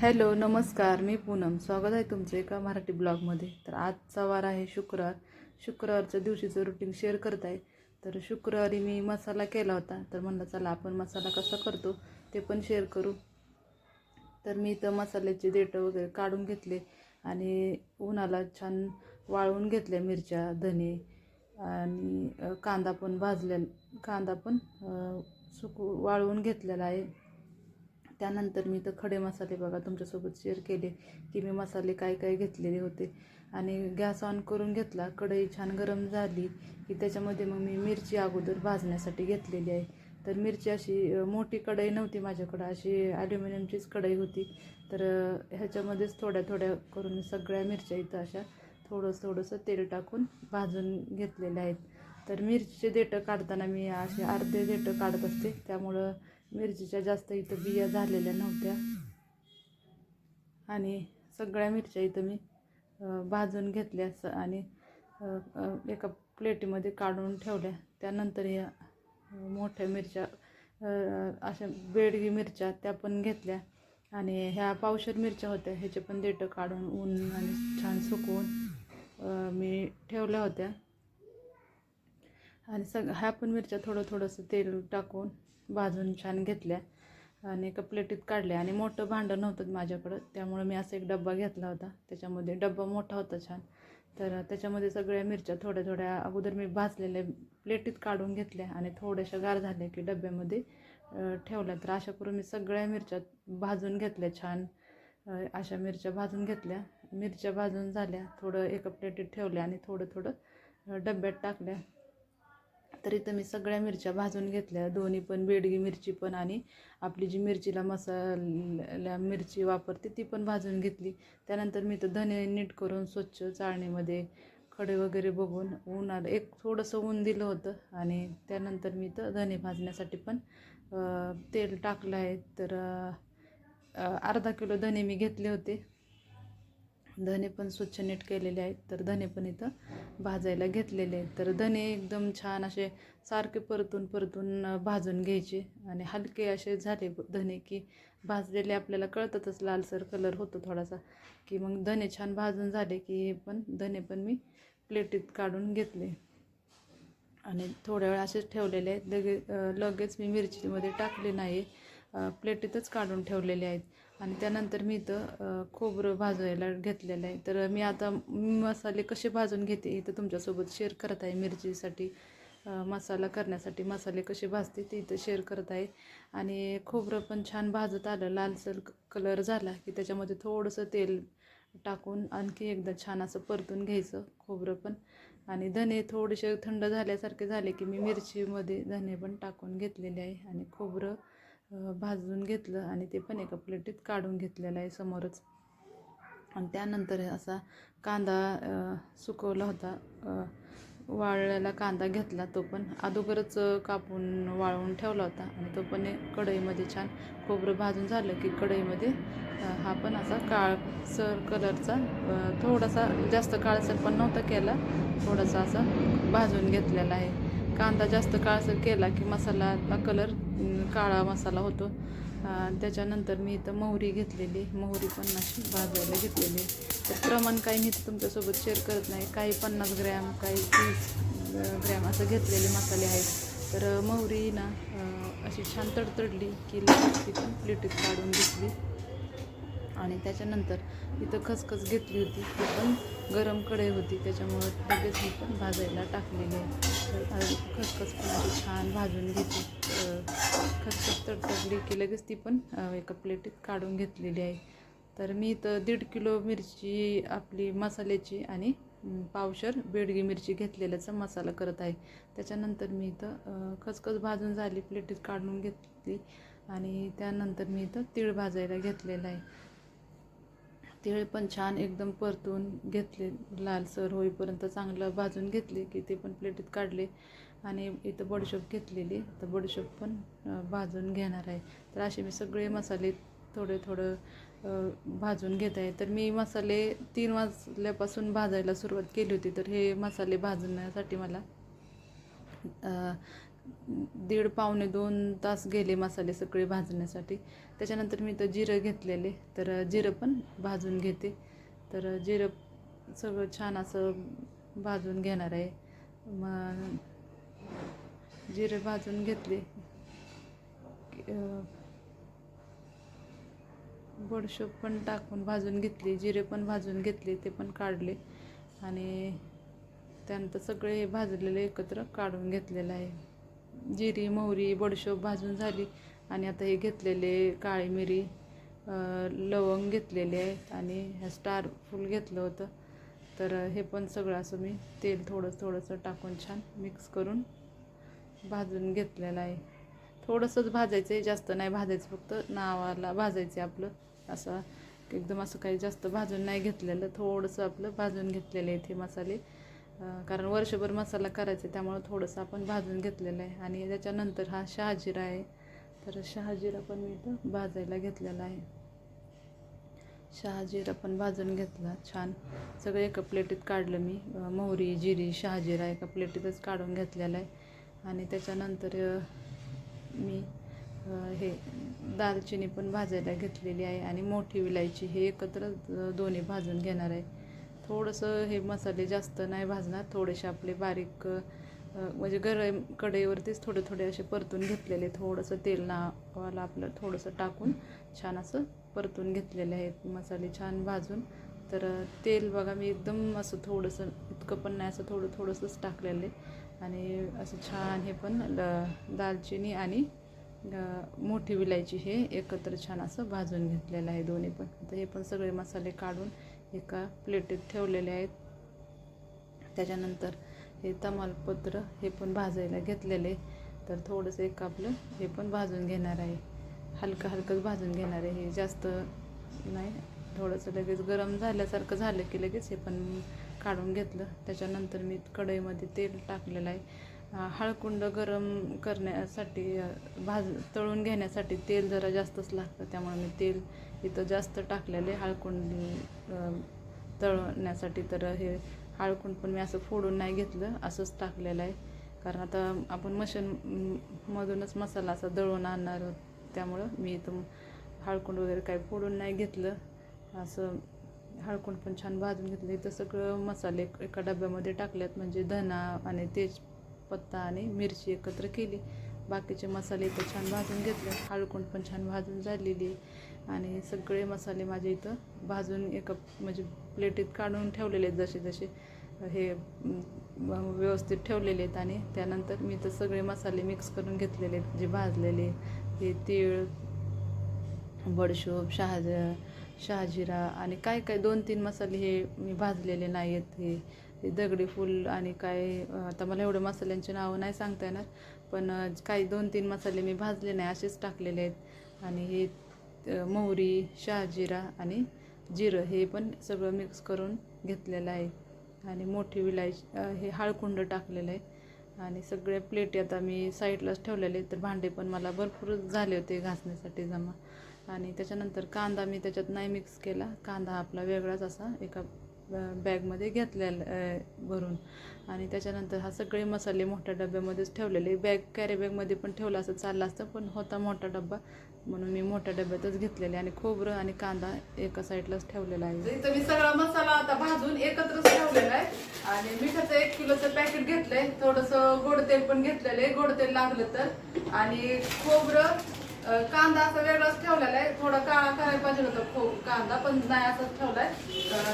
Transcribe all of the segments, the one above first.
Hello नमस्कार. मी पूनम. स्वागत आहे तुमचं एका मराठी ब्लॉगमध्ये. तर आजचा वार आहे शुक्रवार. शुक्रवारच्या दिवशीचं रुटीन शेअर करत आहे. तर शुक्रवारी मी मसाला केला होता. तर म्हणलं चला आपण मसाला कसा करतो ते पण शेअर करू. तर मी इथं मसाल्याचे देठं वगैरे काढून घेतले आणि उन्हाला छान वाळवून घेतल्या मिरच्या धने आणि कांदा पण भाजल्या कांदा पण सुकू वाळवून घेतलेला आहे. त्यानंतर मी तर खडे मसाले बघा तुमच्यासोबत शेअर केले की मी मसाले काय काय घेतलेले होते. आणि गॅस ऑन करून घेतला कढई छान गरम झाली की त्याच्यामध्ये मग मी मिरची अगोदर भाजण्यासाठी घेतलेली आहे. तर मिरची अशी मोठी कढई नव्हती माझ्याकडं अशी ॲल्युमिनियमचीच कढई होती. तर ह्याच्यामध्येच थोड्या थोड्या करून सगळ्या मिरच्या इथं अशा थोडंसं थोडंसं तेल टाकून भाजून घेतलेल्या आहेत. तर मिरचीचे देठं काढताना मी असे अर्धे देठं काढत असते त्यामुळं मिरचीच्या जास्त इथं बिया झालेल्या नव्हत्या. आणि सगळ्या मिरच्या इथं मी भाजून घेतल्या स आणि एका प्लेटीमध्ये काढून ठेवल्या. त्यानंतर या मोठ्या मिरच्या अशा बेडगी मिरच्या त्या पण घेतल्या. आणि ह्या पावशर मिरच्या होत्या ह्याचे पण देठं काढून ऊन आणि छान सुकवून मी ठेवल्या होत्या. आणि सग ह्या पण मिरच्या थोडं थोडंसं तेल टाकून भाजून छान घेतल्या आणि एका प्लेटीत काढल्या. आणि मोठं भांडं नव्हतं माझ्याकडं. त्यामुळे मी असा एक डब्बा घेतला होता. त्याच्यामध्ये डब्बा मोठा होता छान. तर त्याच्यामध्ये सगळ्या मिरच्या थोड्या थोड्या अगोदर मी भाजलेल्या प्लेटीत काढून घेतल्या आणि थोड्याशा गार झाल्या की डब्यामध्ये ठेवल्या. तर अशा करून मी सगळ्या मिरच्या भाजून घेतल्या छान. अशा मिरच्या भाजून घेतल्या. मिरच्या भाजून झाल्या. थोडं एका प्लेटीत ठेवल्या आणि थोडं थोडं डब्यात टाकल्या. तर इथं मी सगळ्या मिरच्या भाजून घेतल्या. दोन्ही पण बेडगी मिरची पण आणि आपली जी मिरचीला मसाला मिरची वापरते ती पण भाजून घेतली. त्यानंतर मी तर धने नीट करून स्वच्छ चाळणीमध्ये खडे वगैरे बघून ऊन आलं एक थोडंसं ऊन दिलं होतं आणि त्यानंतर मी तर धने भाजण्यासाठी पण तेल टाकलं आहे. तर अर्धा किलो धने मी घेतले होते. धने पण स्वच्छ नीट केलेले आहेत तर धने पण इथं भाजायला घेतलेले आहेत. तर धने एकदम छान असे सारखे परतून परतून भाजून घ्यायचे आणि हलके असे झाले धने की भाजलेले आपल्याला कळतातच लालसर कलर होतो थोडासा. की मग धने छान भाजून झाले की हे पण धने पण मी प्लेटीत काढून घेतले. आणि थोड्या वेळ असेच ठेवलेले आहेत. लगे लगेच मी मिरचीमध्ये टाकले नाही. प्लेटीतच काढून ठेवलेले आहेत. आणि त्यानंतर मी इथं खोबरं भाजायला घेतलेलं आहे. तर मी आता मसाले कसे भाजून घेते इथं तुमच्यासोबत शेअर करत आहे. मिरचीसाठी मसाला करण्यासाठी मसाले कसे भाजते ते इथं शेअर करत आहे. आणि खोबरं पण छान भाजत आलं. लालसर कलर झाला की त्याच्यामध्ये थोडंसं तेल टाकून आणखी एकदा छान असं परतून घ्यायचं खोबरं पण. आणि धने थोडेसे थंड झाल्यासारखे झाले की मी मिरचीमध्ये धने पण टाकून घेतलेले आहे. आणि खोबरं भाजून घेतलं आणि ते पण एका प्लेटीत काढून घेतलेलं आहे समोरच. आणि त्यानंतर असा कांदा सुकवला होता. वाळलेला कांदा घेतला तो पण. अगोदरच कापून वाळवून ठेवला होता आणि तो पण एक कढईमध्ये छान खोबरं भाजून झालं की कढईमध्ये हा पण असा काळसर कलरचा थोडासा जास्त काळसर पण नव्हता केला. थोडासा असा भाजून घेतलेला आहे. कांदा जास्त काळसर केला की मसाल्याचा कलर काळा मसाला होतो. त्याच्यानंतर मी इथं मोहरी घेतलेली. मोहरी पन्नास भाजायला घेतलेली. तर प्रमाण काही मी तुमच्यासोबत शेअर करत नाही. काही पन्नास ग्रॅम काही तीस ग्रॅम असं घेतलेले मसाले आहेत. तर मोहरी ना अशी छान तडतडली की लगेच ती पण प्लेटीत काढून घेतली. आणि त्याच्यानंतर इथं खसखस घेतली होती. ती पण गरम कढई होती. त्याच्यामुळं लगेच मी पण भाजायला टाकलेली आहे. तर खसखस पण आधी छान भाजून घेतली. खसखस तडतडली की लगेच ती पण एका प्लेटीत काढून घेतलेली आहे. तर मी इथं दीड किलो मिरची आपली मसाल्याची आणि पावशर बेडगी मिरची घेतलेल्याचा मसाला करत आहे. त्याच्यानंतर मी इथं खसखस भाजून झाली प्लेटीत काढून घेतली. आणि त्यानंतर मी इथं तीळ भाजायला घेतलेलं आहे. तिळ पण छान एकदम परतून घेतले. लालसर होईपर्यंत चांगलं भाजून घेतले की ते पण प्लेटीत काढले. आणि इथं बडीशोप घेतलेली. तर बडीशोप पण भाजून घेणार आहे. तर असे मी सगळे मसाले थोडे थोडं भाजून घेत आहे. तर मी मसाले तीन वाजल्यापासून भाजायला सुरुवात केली होती. तर हे मसाले भाजण्यासाठी मला दीड पावणे दोन तास गेले मसाले सगळे भाजण्यासाठी. त्याच्यानंतर मी तर जिरं घेतलेले. तर जिरं पण भाजून घेते. तर जिरं सगळं छान असं भाजून घेणार आहे. मग जिरे भाजून घेतले. बडशोप पण टाकून भाजून घेतली. जिरे पण भाजून घेतले ते पण काढले. आणि त्यानंतर सगळे हे भाजलेले एकत्र काढून घेतलेलं आहे. जिरी मोहरी बडशोप भाजून झाली. आणि आता हे घेतलेले काळी मिरी लवंग घेतलेले आहेत आणि ह्या स्टार फूल घेतलं होतं. तर हे पण सगळं असं मी तेल थोडं थोडंसं टाकून छान मिक्स करून भाजून घेतलेलं आहे. थोडंसंच भाजायचं आहे जास्त नाही भाजायचं फक्त नावाला भाजायचं आहे आपलं. असं एकदम असं काही जास्त भाजून नाही घेतलेलं थोडंसं आपलं भाजून घेतलेलं आहे ते मसाले. कारण वर्षभर मसाला करायचा आहे त्यामुळं थोडंसं आपण भाजून घेतलेलं आहे. आणि त्याच्यानंतर हा शहाजिरा आहे. तर शहाजिरा पण मी इथं भाजायला घेतलेला आहे. शहाजिरा पण भाजून घेतला. छान. सगळं एका प्लेटीत काढलं मी. मोहरी जिरी शहाजिरा एका प्लेटीतच काढून घेतलेला आहे. आणि त्याच्यानंतर मी हे दालचिनी पण भाजायला घेतलेली आहे. आणि मोठी विलायची हे एकत्र दोन्ही भाजून घेणार आहे. थोडंसं हे मसाले जास्त नाही भाजणार थोडेसे आपले बारीक म्हणजे गरम कढईवरतीच थोडे थोडे असे परतून घेतलेले थोडंसं तेल नावाला आपलं थोडंसं टाकून छान असं परतून घेतलेले आहेत मसाले छान भाजून. तर तेल बघा मी एकदम असं थोडंसं इतकं पण नाही असं थोडं थोडंसंच टाकलेलं. आहे आणि असं छान हे पण ल- दालचिनी आणि मोठी विलायची हे एकत्र छान असं भाजून घेतलेलं आहे दोन्ही पण. तर हे पण सगळे मसाले काढून एका प्लेटीत ठेवलेले आहेत. त्याच्यानंतर हे तमालपत्र हे पण भाजायला घेतलेले. तर थोडंसं एक आपलं हे पण भाजून घेणार आहे. हलकं हलकंच भाजून घेणार आहे. हे जास्त नाही थोडंसं लगेच गरम झाल्यासारखं झालं की लगेच हे पण काढून घेतलं. त्याच्यानंतर मी कढईमध्ये तेल टाकलेलं आहे. हळकुंड गरम करण्यासाठी भाज तळून घेण्यासाठी तेल जरा जास्तच लागतं. त्यामुळे मी तेल इथं जास्त टाकलेले हळकुंड तळण्यासाठी तर हे हळकुंड पण मी असं फोडून नाही घेतलं. असंच टाकलेलं आहे. कारण आता आपण मशीन मधूनच मसाला असा दळून आणणार आहोत. त्यामुळं मी इथं हळकुंड वगैरे काही फोडून नाही घेतलं. असं हळकुंड पण छान भाजून घेतलं. इथं सगळं मसाले एका डब्यामध्ये टाकल्यात. म्हणजे धना आणि तेज पत्ता आणि मिरची एकत्र केली. बाकीचे मसाले इथं छान भाजून घेतले. हळकुंड पण छान भाजून झालेली आणि सगळे मसाले माझे इथं भाजून एका म्हणजे प्लेटीत काढून ठेवलेले आहेत जसे जसे. हे व्यवस्थित ठेवलेले आहेत आणि त्यानंतर मी तर सगळे मसाले मिक्स करून घेतलेले आहेत. जे भाजलेले हे तीळ बडशोप शहाज शहाजिरा आणि काय काय दोन तीन मसाले हे मी भाजलेले नाही आहेत हे. दगडी फूल आणि काय आता मला एवढं मसाल्यांची नावं नाही सांगता येणार पण काही दोन तीन मसाले मी भाजले नाही असेच टाकलेले आहेत. आणि हे मोहरी शहाजिरा आणि जिरं हे पण सगळं मिक्स करून घेतलेलं आहे. आणि मोठी विलायची हे हळकुंड टाकलेलं आहे. आणि सगळे प्लेटी आता मी साईडलाच ठेवलेले तर भांडे पण मला भरपूर झाले होते घासण्यासाठी जमा. आणि त्याच्यानंतर कांदा मी त्याच्यात नाही मिक्स केला. कांदा आपला वेगळाच असा एका बॅगमध्ये घेतलेला भरून. आणि त्याच्यानंतर हा सगळे मसाले मोठ्या डब्यामध्येच ठेवलेले. बॅग कॅरी बॅगमध्ये पण ठेवलं असं चाललं असतं पण होता मोठा डब्बा. म्हणून मी मोठ्या डब्यातच घेतलेले आणि खोबरं आणि कांदा एका साईडलाच ठेवलेला आहे. इथं मी सगळा मसाला आता भाजून एकत्रच ठेवलेला आहे. आणि मिठाचं एक किलोचं पॅकेट घेतलंय. थोडंसं गोड तेल पण घेतलेलं आहे. गोड तेल लागलं तर. आणि खोबरं कांदा असा वेगळाच ठेवलेला आहे. थोडा काळा करायला पाहिजे होता खूप कांदा पण नाही असंच ठेवलाय.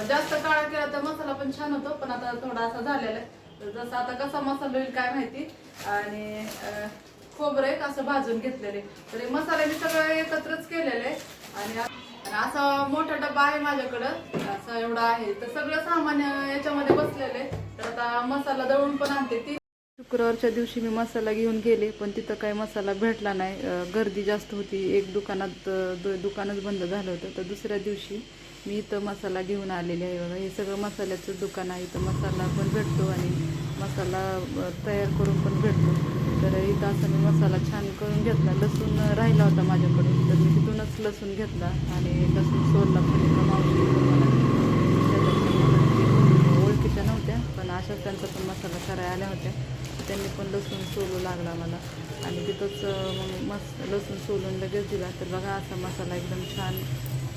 जास्त काळा केला तर मसाला पण छान होतो पण आता थोडा असा झालेला आहे. तर जसं आता कसा मसाला होईल काय माहिती? आणि खोबरं एक असं भाजून घेतलेले तर मसाले मी सगळं एकत्रच केलेले आहे. आणि असा मोठा डब्बा आहे माझ्याकडं. असं एवढा आहे. तर सगळं सामान याच्यामध्ये बसलेलं आहे. तर आता मसाला दळून पण आणते ती. शुक्रवारच्या दिवशी मी मसाला घेऊन गेले पण तिथं काही मसाला भेटला नाही. गर्दी जास्त होती. एक दुकानात दु- दुकानच बंद झालं होतं. तर दुसऱ्या दिवशी मी इथं मसाला घेऊन आलेले आहे. बघा हे सगळं मसाल्याचं दुकान आहे. इथं मसाला पण भेटतो आणि मसाला तयार करून पण भेटतो. तर इथं असं मी मसाला छान करून घेतला. लसूण राहिला होता माझ्याकडून. तर मी तिथूनच लसूण घेतला आणि लसूण सोलला पण मावशी मला. ओळखीच्या नव्हत्या पण अशाच त्यांचा पण मसाला करायला आल्या होत्या. त्यांनी पण लसूण सोलू लागला मला. आणि तिथंच मग मस लसूण सोलून लगेच दिला. तर बघा असा मसाला एकदम छान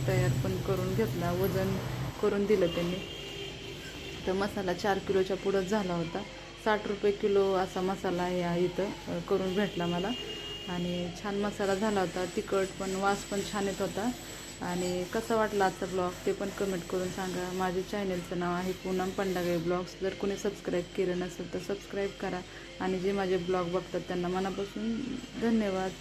तयार पण करून घेतला. वजन करून दिलं त्यांनी. तर मसाला चार किलोच्या पुढंच झाला होता. साठ रुपये किलो असा मसाला या इथं करून भेटला मला. आणि छान मसाला झाला होता. तिखट पण वास पण छान येत होता. आणि कसा वाटला आजचा ब्लॉग ते पण कमेंट करून सांगा. माझे चॅनलचं नाव आहे पूनम पंडागे ब्लॉग्स जर कोणी सबस्क्राईब केलं नसेल तर सबस्क्राईब करा. आणि जे माझे ब्लॉग बघतात त्यांना मनापासून धन्यवाद.